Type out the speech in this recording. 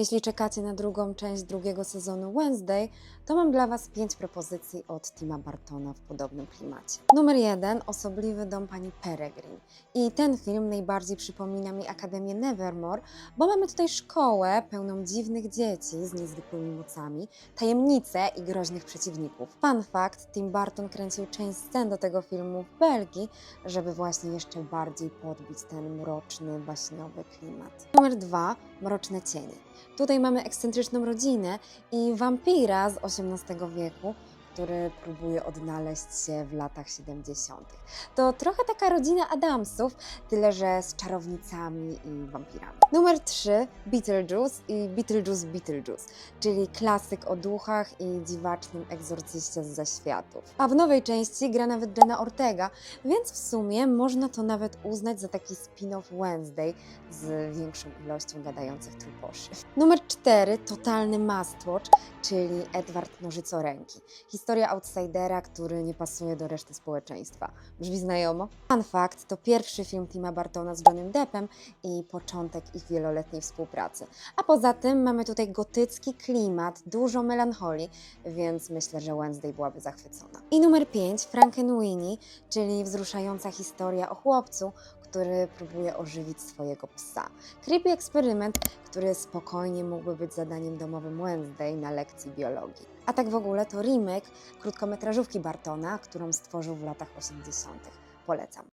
Jeśli czekacie na drugą część drugiego sezonu Wednesday, to mam dla Was pięć propozycji od Tima Bartona w podobnym klimacie. Numer jeden, osobliwy dom pani Peregrine. I ten film najbardziej przypomina mi Akademię Nevermore, bo mamy tutaj szkołę pełną dziwnych dzieci z niezwykłymi mocami, tajemnice i groźnych przeciwników. Fun fact, Tim Burton kręcił część scen do tego filmu w Belgii, żeby właśnie jeszcze bardziej podbić ten mroczny, baśniowy klimat. Numer dwa, Mroczne cienie. Tutaj mamy ekscentryczną rodzinę i wampira z XVIII wieku, który próbuje odnaleźć się w latach 70. To trochę taka rodzina Adamsów, tyle że z czarownicami i wampirami. Numer 3 Beetlejuice i Beetlejuice Beetlejuice, czyli klasyk o duchach i dziwacznym egzorcyście z zaświatów. A w nowej części gra nawet Jenna Ortega, więc w sumie można to nawet uznać za taki spin-off Wednesday z większą ilością gadających truposzy. Numer 4 Totalny Mastwatch, czyli Edward Nożycoręki. Historia outsidera, który nie pasuje do reszty społeczeństwa. Brzmi znajomo? Fun fact, to pierwszy film Tima Bartona z Johnnym Deppem i początek ich wieloletniej współpracy. A poza tym mamy tutaj gotycki klimat, dużo melancholii, więc myślę, że Wednesday byłaby zachwycona. I numer 5, Frankenweenie, czyli wzruszająca historia o chłopcu, który próbuje ożywić swojego psa. Creepy eksperyment, który spokojnie mógłby być zadaniem domowym Wednesday na lekcji biologii. A tak w ogóle to remake krótkometrażówki Bartona, którą stworzył w latach 80. Polecam.